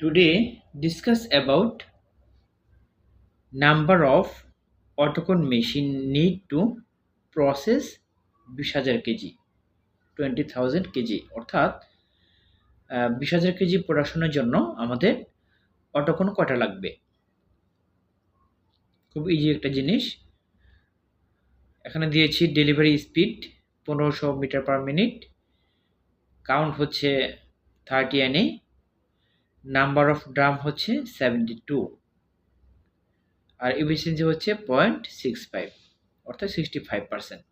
Today, discuss about number of autocon machine need to process বিশ হাজার KG twenty thousand KG অর্থাৎ বিশ হাজার কেজি প্রোডাকশনের জন্য আমাদের অটোকন কটা লাগবে? খুব ইজি একটা জিনিস। এখানে দিয়েছি ডেলিভারি স্পিড পনেরোশো মিটার পার মিনিট কাউন্ট হচ্ছে থার্টি এনএ নাম্বার অফ ড্রাম হচ্ছে সেভেন্টি টু। আর এফিসিয়েন্সি হচ্ছে পয়েন্ট সিক্স ফাইভ, অর্থাৎ সিক্সটি ফাইভ পার্সেন্ট।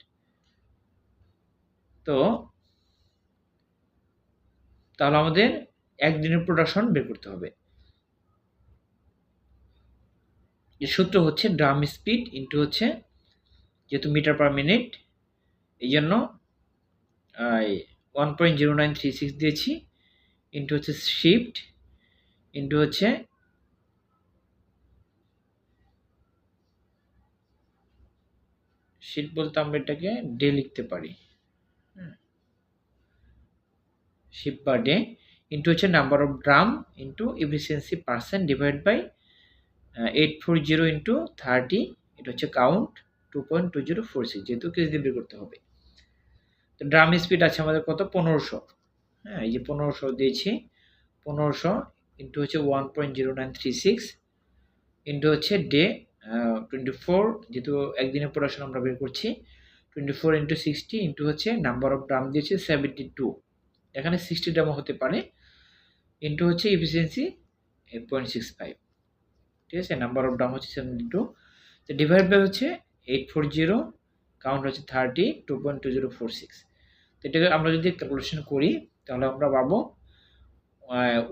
তো তাহলে আমাদের একদিনের প্রোডাকশন বের করতে হবে। এর সূত্র হচ্ছে ড্রাম স্পিড ইন্টু হচ্ছে যেহেতু মিটার পার মিনিট এই জন্য one point zero nine three six দিয়েছি ইন্টু হচ্ছে শিফট ইন্টু হচ্ছে শিট বলতে আমরা এটাকে ডে লিখতে পারি। শিপ বা ডে ইন্টু হচ্ছে number of drum into efficiency percent divide by eight four zero into thirty এটা হচ্ছে count two point two zero four six যেহেতু কেজি দিয়ে বের করতে হবে। তো ড্রাম স্পিড আছে আমাদের কত? পনেরোশো। হ্যাঁ এই যে পনেরোশো দিয়েছি, পনেরোশো ইন্টু হচ্ছে one point zero nine three six into হচ্ছে ডে টোয়েন্টি ফোর যেহেতু একদিনের প্রোডাকশন আমরা বের করছি twenty four into sixty into হচ্ছে নাম্বার অফ ড্রাম দিয়েছে সেভেন্টি টু এখানে সিক্সটি ড্রামও হতে পারে ইন্টু হচ্ছে efficiency eight point six five ঠিক আছে? নাম্বার অফ ড্রাম হচ্ছে সেভেন্টি টু তো ডিভাইড বাই হচ্ছে এইট ফোর জিরো কাউন্ট হচ্ছে thirty two point two zero four six তো এটাকে আমরা যদি ক্যালকুলেশন করি, তাহলে আমরা পাবো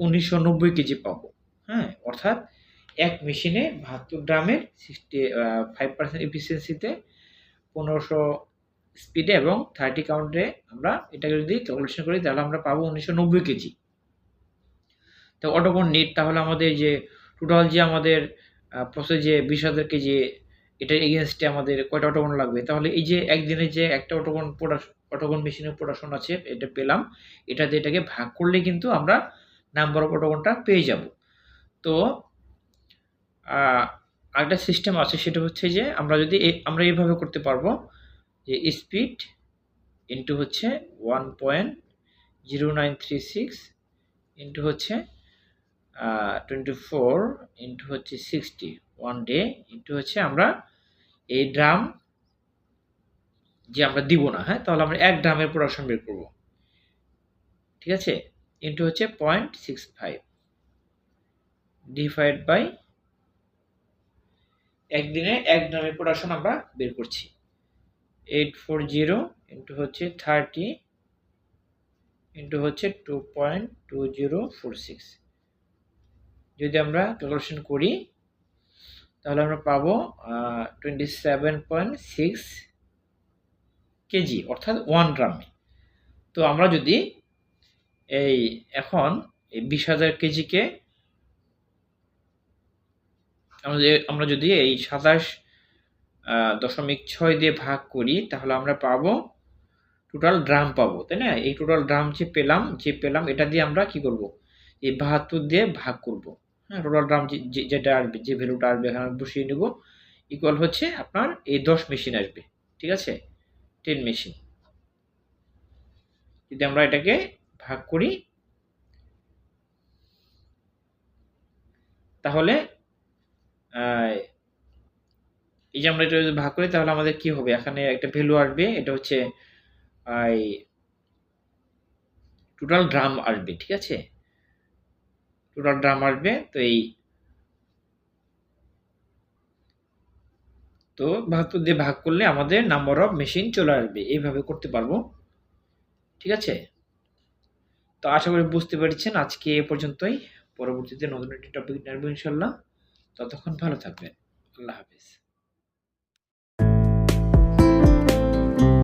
উনিশশো নব্বই কেজি পাবো। হ্যাঁ অর্থাৎ এক মেশিনে বাহাত্তর গ্রামের সিক্সটি ফাইভ পার্সেন্ট এফিসিয়েন্সিতে পনেরোশো স্পিডে এবং থার্টি কাউন্টে আমরা এটাকে যদি ক্যালকুলেশন করি, তাহলে আমরা পাবো উনিশশো নব্বই কেজি। তো অটোকন নিট তাহলে আমাদের যে টোটাল যে আমাদের প্রসেস যে বিশ হাজার কেজি এটার এগেনস্টে আমাদের কয়টা অটোকন লাগবে? তাহলে এই যে একদিনে যে একটা অটোকন প্রোডাকশন অটোকন মেশিনের প্রোডাকশন আছে, এটা পেলাম। এটাতে এটাকে ভাগ করলে কিন্তু আমরা নাম্বার অফ অটোকনটা পেয়ে যাব। তো আরেকটা সিস্টেম আছে, সেটা হচ্ছে যে আমরা যদি আমরা এইভাবে করতে পারব যে স্পিড ইন্টু হচ্ছে one point zero nine three six into হচ্ছে টোয়েন্টি ফোর ইন্টু হচ্ছে সিক্সটি ওয়ান ডে ইন্টু হচ্ছে আমরা এই ড্রাম যে আমরা দিব না হ্যাঁ? তাহলে আমরা এক ড্রামের প্রোডাকশন বের করব। ঠিক আছে? ইন্টু হচ্ছে point six five divide by একদিনে এক ড্রামের প্রোডাকশন আমরা বের করছি। এইট ফোর জিরো ইন্টু হচ্ছে থার্টি ইন্টু হচ্ছে two point two zero four six যদি আমরা ক্যালকুলেশন করি, তাহলে আমরা পাবো twenty seven point six kg, অর্থাৎ ওয়ান গ্রামে তো আমরা যদি এই এখন এই বিশ হাজার কেজিকে আমরা যদি এই সাতাশ দশমিক ছয় দিয়ে ভাগ করি, তাহলে আমরা পাবো টোটাল ড্রাম পাবো, তাই না? এই টোটাল ড্রাম যে পেলাম যে পেলাম, এটা দিয়ে আমরা কি করব? এই বাহাত্তর দিয়ে ভাগ করব। হ্যাঁ টোটাল ড্রাম যেটা আসবে, যে ভ্যালুটা আসবে, এখানে বসিয়ে নেব। ইকুয়াল হচ্ছে আপনার এই দশ মেশিন আসবে, ঠিক আছে? টেন মেশিন যদি আমরা এটাকে ভাগ করি, তাহলে এই যে আমরা এটা যদি ভাগ করি, তাহলে আমাদের কি হবে? এখানে একটা ভ্যালু আসবে, এটা হচ্ছে টোটাল ড্রাম আসবে, ঠিক আছে? টোটাল ড্রাম আসবে, তো এই তো বাহাত্তর দিয়ে ভাগ করলে আমাদের নাম্বার অফ মেশিন চলে আসবে। এইভাবে করতে পারব। ঠিক আছে? তো আশা করি বুঝতে পেরেছেন। আজকে এ পর্যন্তই। পরবর্তীতে নতুন একটি টপিক নেব ইনশাল্লাহ ততক্ষণ ভালো থাকবেন। আল্লাহ হাফিজ।